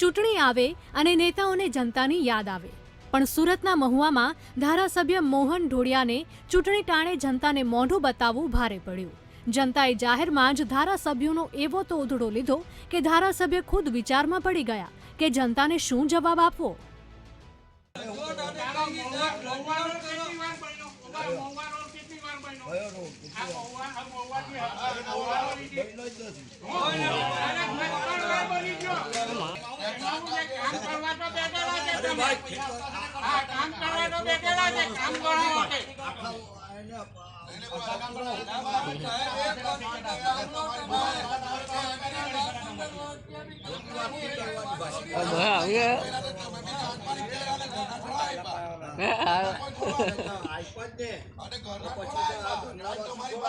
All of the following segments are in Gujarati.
ચૂંટણી આવે અને નેતાઓને જનતાની યાદ આવે. પણ સુરતના મહુવામાં ધારાસભ્ય મોહન ઢોડિયાને ચૂંટણી ટાણે જનતાને મોઢું બતાવવું ભારે પડ્યું. જનતાએ જાહેરમાં જ ધારાસભ્યોનો એવો તો ઉધડો લીધો કે ધારાસભ્ય ખુદ વિચારમાં પડી ગયા કે જનતાને શું જવાબ આપવો? કામ કરવા તો બેઠેલા છે કામ કરવા માટે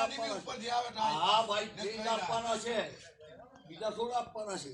હા ભાઈ આપવાનો આપવાના છે. બીજા થોડા આપવાના છે.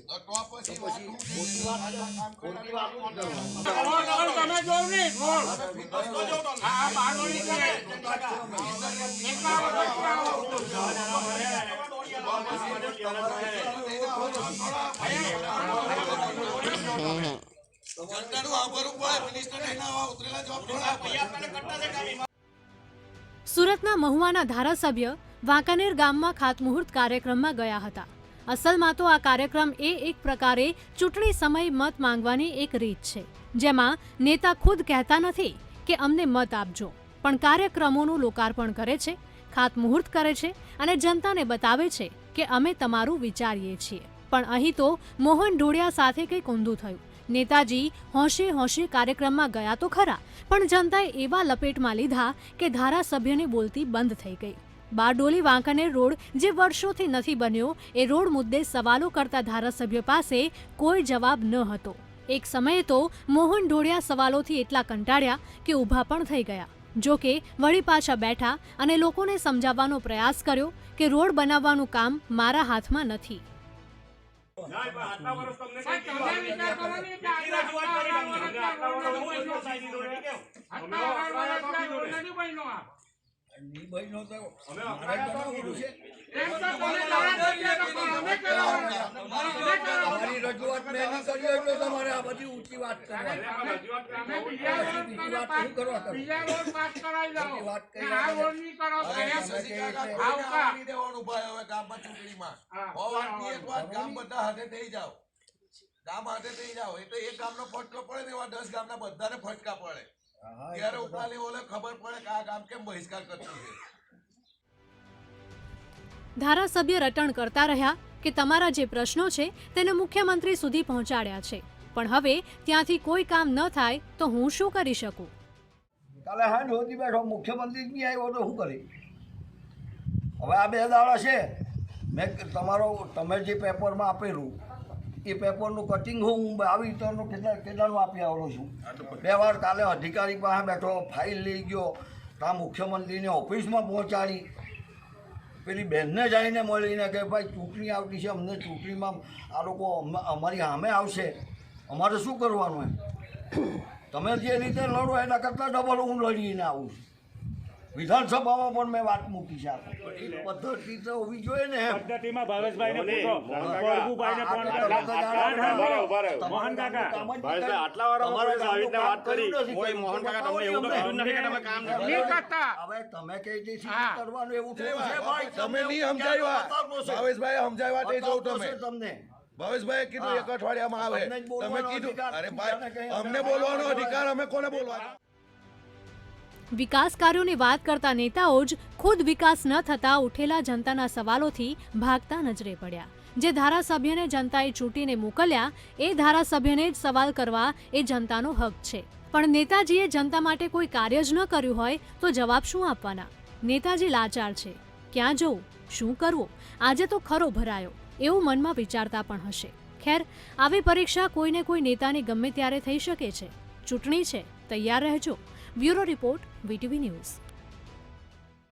સુરતના મહુવાના ધારાસભ્ય વાંકાનેર ગામમાં ખાતમુહૂર્ત કાર્યક્રમમાં ગયા હતા. અસલમાં તો આ કાર્યક્રમ એ એક પ્રકારે ચૂંટણી સમય મત માંગવાની એક રીત છે, જેમાં નેતા ખુદ કહેતા નથી કે અમને મત આપજો, પણ કાર્યક્રમોનું લોકાર્પણ કરે છે ખાતમુહૂર્ત કરે છે અને જનતાને બતાવે છે કે અમે તમારું વિચારીએ છીએ. પણ અહીં તો મોહન ઢોળિયા સાથે કંઈક ઊંધું થયું. નેતાજી હોંશે હોંશે કાર્યક્રમમાં ગયા તો ખરા, પણ જનતાએ એવા લપેટમાં લીધા કે ધારાસભ્યને બોલતી બંધ થઈ ગઈ. બારડોલી વાંકાનેર રોડ જે વર્ષોથી નથી બન્યો એ રોડ મુદ્દે સવાલો કરતા ધારાસભ્ય પાસે કોઈ જવાબ ન હતો. એક સમયે તો મોહન ઢોળિયા સવાલોથી એટલા કંટાળ્યા કે ઊભા પણ થઈ ગયા. જો કે વળી પાછા બેઠા અને લોકોને સમજાવવાનો પ્રયાસ કર્યો કે રોડ બનાવવાનું કામ મારા હાથમાં નથી. ને ની બહેનો તો મારે તો છે. રજૂઆત મેં નહીં કરી હોય તમારે આ બધી ઊંચી વાત કરવાની. કરો? ને. ગામ બધા હાથે થઈ જાવ ગામ હાથે થઈ જાવ એટલે એક ગામનો ફટકો પડે ને એવા દસ ગામના બધાને ફટકા પડે. હા, એ ત્યારે ઉપરાલી ઓલે ખબર પડે કે આ ગામ કેમ બહિષ્કાર કરતું છે? ધારાસભ્ય રટણ કરતા રહ્યા કે તમારા જે પ્રશ્નો છે તેને મુખ્યમંત્રી સુધી પહોંચાડ્યા છે. પણ હવે ત્યાંથી કોઈ કામ ન થાય તો હું શું કરી શકું? કાલે હા જોતી બેઠો મુખ્યમંત્રી નહીં આવ્યો તો શું કરી? હવે આ બે દાડા છે. મેં તમારો તમે જે પેપરમાં આપેલું એ પેપરનું કટિંગ હું આવી રીતનું કેટલા કેટલાનું આપી આવડું છું. બે વાર કાલે અધિકારી પાસે બેઠો ફાઇલ લઈ ગયો ત્યાં મુખ્યમંત્રીને ઓફિસમાં પહોંચાડી. પેલી બહેનને જઈને મળીને કે ભાઈ ચૂંટણી આવતી છે અમને ચૂંટણીમાં આ લોકો અમ- અમારી સામે આવશે. અમારે શું કરવાનું એમ? તમે જે રીતે લડો એના કરતાં ડબલ હું લડીને આવું છું. વિધાનસભામાં પણ મેં વાત મૂકી છે એ પદ્ધતિ તો હોવી જોઈએ ને પદ્ધતિમાં ભાવેશભાઈને પૂછો મોહન કાકા, ભાવેશભાઈ, નથી. આટલા વારમાં તમારા પોલીસે આવી ગામનું રીતે વાત કરી. કોઈ મોહન કાકા તમને એવું નથી કે તમે કામ નથી કરતા. હવે તમે કઈ દેશી કરવાનું એવું થોડું છે ભાઈ તમે નહીં સમજાવ્યા ભાવેશભાઈ સમજાવ્યા તે જોઉં તમે તમને ભાવેશભાઈ કીધું એક અઠવાડિયામાં આવે તમે કીધું અરે ભાઈ અમને બોલવાનો અધિકાર અમે કોને બોલવાનો વિકાસ કાર્યોની વાત કરતા નેતાઓ જ ખુદ વિકાસ ન થતા ઉઠેલા જનતાના સવાલોથી ભાગતા નજરે પડ્યા. જે ધારાસભ્યને જનતાએ ચૂંટીને મોકલ્યા, એ ધારાસભ્યને જ સવાલ કરવા એ જનતાનો હક છે. પણ નેતાજીએ જનતા માટે કોઈ કાર્ય જ ન કર્યું હોય તો જવાબ શું આપવાના? નેતાજી લાચાર છે. ક્યાં જવું? શું કરવું? આજે તો ખરો ભરાયો. એવું મનમાં વિચારતા પણ હશે. ખેર, આવી પરીક્ષા કોઈને કોઈ નેતાની ગમે ત્યારે થઈ શકે છે. ચૂંટણી છે. તૈયાર રહેજો. Bureau report VTV News.